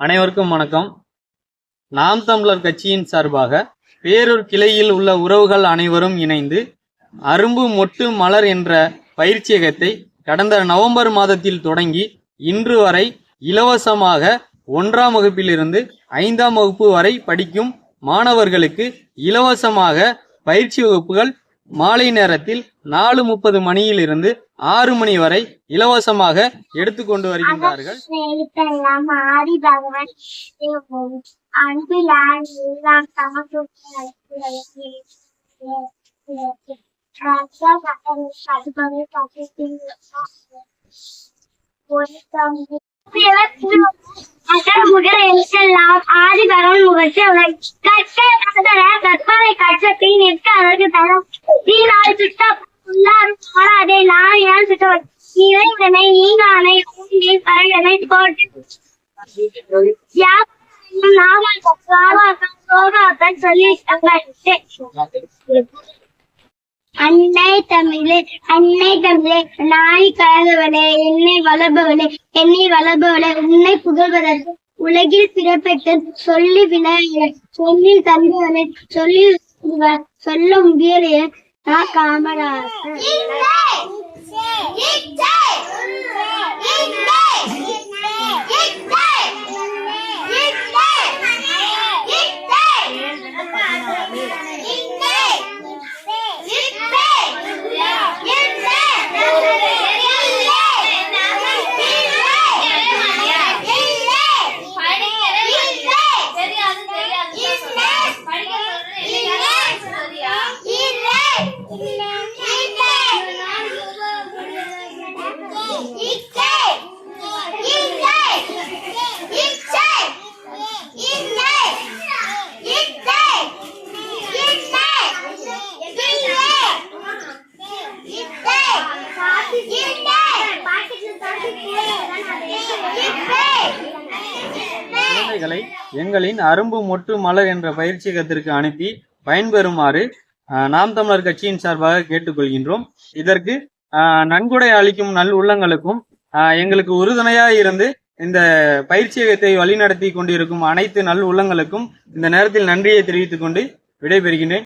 அனைவருக்கும் வணக்கம். நாம் தமிழர் கட்சியின் சார்பாக பேரூர் கிளையில் உள்ள உறவுகள் அனைவரும் இணைந்து அரும்பு மொட்டு மலர் என்ற பயிற்சியகத்தை கடந்த நவம்பர் மாதத்தில் தொடங்கி இன்று வரை இலவசமாக ஒன்றாம் வகுப்பிலிருந்து ஐந்தாம் வகுப்பு வரை படிக்கும் மாணவர்களுக்கு இலவசமாக பயிற்சி வகுப்புகள் மாலை நேரத்தில் நாலு முப்பது மணியிலிருந்து ஆறு மணி வரை இலவசமாக எடுத்துக்கொண்டு வருகின்றார்கள். ஸ்நேகிதெல்லாம் ஆதி எல்லாம் தமக்கு எல்லாம் ஆதி பகவன் முகத்தில் நிற்க அதற்கு தரம் சுட்ட உள்ளாரும் நான் ஏன் இறைவனை ஊங்கி பரகனை போட்டு சோகாக்கம் சொல்லிட்டாங்க அன்னை தமிழே அன்னை தமிழே நாய் கலந்தவளே என்னை வளர்பவளே என்னை வளர்பவளே உன்னை புகழ்வதற்கு உலகில் பிறப்பெற்று சொல்லி விநாயகர் சொல்லி தந்தவனே சொல்லி சொல்ல முடியலையே நான் காமராசன் குழந்தைகளை எங்களின் அரும்பு மொட்டு மலர் என்ற பயிற்சியகத்திற்கு அனுப்பி பயன்பெறுமாறு நாம் தமிழர் கட்சியின் சார்பாக கேட்டுக்கொள்கின்றோம். இதற்கு நன்கொடை அளிக்கும் நல் உள்ளங்களுக்கும் எங்களுக்கு உறுதுணையாக இருந்து இந்த பயிற்சியகத்தை வழிநடத்தி கொண்டிருக்கும் அனைத்து நல் உள்ளங்களுக்கும் இந்த நேரத்தில் நன்றியை தெரிவித்துக் கொண்டு விடைபெறுகின்றேன்.